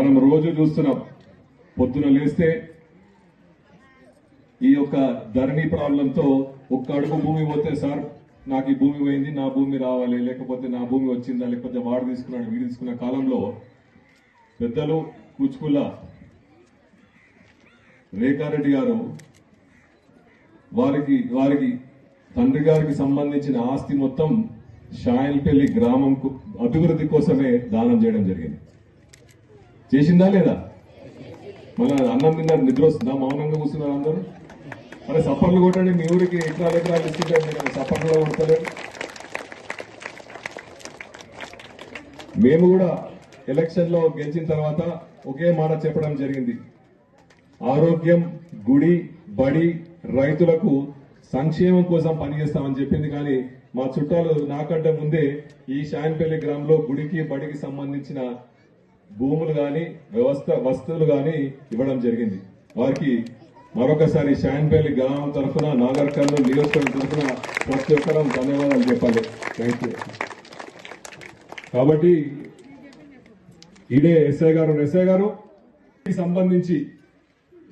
మనం రోజు చూస్తున్నాం. పొద్దున లేస్తే ఈ యొక్క ధరణి ప్రాబ్లంతో ఒక్క అడుగు భూమి పోతే సార్ నాకు ఈ భూమి పోయింది నా భూమి రావాలి లేకపోతే నా భూమి వచ్చిందా లేకపోతే వాడు తీసుకున్నాడు వీడు తీసుకున్న కాలంలో పెద్దలు కూచుకుల్ల రేఖారెడ్డి గారు వారికి వారికి తండ్రి గారికి సంబంధించిన ఆస్తి మొత్తం షాయల్పల్లి గ్రామం అభివృద్ధి కోసమే దానం చేయడం జరిగింది. చేసిందా లేదా? మన అన్నం తిన్నారు నిద్ర వస్తుందా? మౌనంగా కూర్చున్నారు అందరూ? అరే సఫర్లు కొట్టండి మీ ఊరికి ఎకరాలు ఎకరాలు ఇస్తుంటే మీరు సప్పర్లో మేము కూడా ఎలక్షన్లో గెలిచిన తర్వాత ఒకే మాట చెప్పడం జరిగింది. ఆరోగ్యం గుడి బడి రైతులకు సంక్షేమం కోసం పనిచేస్తామని చెప్పింది కానీ మా చుట్టాలు నాకంటే ముందే ఈ షాయన్పల్లి గ్రామంలో గుడికి బడికి సంబంధించిన భూములు గాని వ్యవస్థ వస్తువులు గాని ఇవ్వడం జరిగింది. వారికి మరొకసారి షాయన్పల్లి గ్రామం తరఫున నాగర్ కర్నూలు నియోజకవర్గం తరఫున ప్రతి ఒక్కరం ధన్యవాదాలు చెప్పాలి. Thank you. కాబట్టి ఇదే ఎస్ఐ గారు ఎస్ఐ గారు సంబంధించి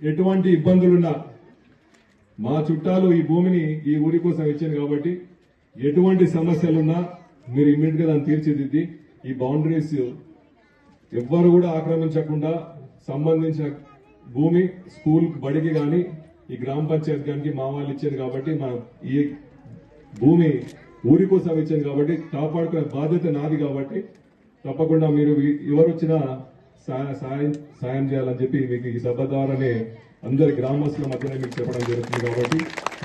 ఎటువంటి ఇబ్బందులున్నా మా చుట్టాలు ఈ భూమిని ఈ ఊరి కోసం ఇచ్చారు కాబట్టి ఎటువంటి సమస్యలున్నా మీరు ఇమ్మీడియట్గా దాన్ని తీర్చిదిద్ది. ఈ బౌండరీస్ ఎవ్వరు కూడా ఆక్రమించకుండా సంబంధించిన భూమి స్కూల్ బడికి కానీ ఈ గ్రామ పంచాయతీ కానీ మా వాళ్ళు ఇచ్చారు కాబట్టి మా ఈ భూమి ఊరి కోసం ఇచ్చాను కాబట్టి కాపాడుకునే బాధ్యత నాది కాబట్టి తప్పకుండా మీరు ఎవరు వచ్చినా సాయం సాయం చేయాలని చెప్పి మీకు ఈ సభ ద్వారానే అందరి గ్రామస్తుల మధ్యన మీకు చెప్పడం జరుగుతుంది కాబట్టి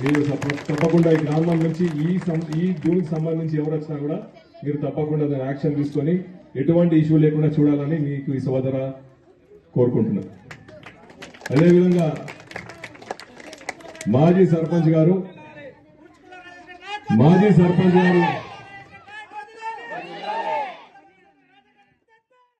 మీరు తప్పకుండా ఈ గ్రామం నుంచి ఈ సం- ఈ భూమికి సంబంధించి ఎవరు వచ్చినా కూడా మీరు తప్పకుండా దాని యాక్షన్ తీసుకొని ఎటువంటి ఇష్యూ లేకుండా చూడాలని మీకు ఈ సోదర ద్వారా కోరుకుంటున్నాను. అదేవిధంగా మాజీ సర్పంచ్ గారు మాజీ సర్పంచ్ గారు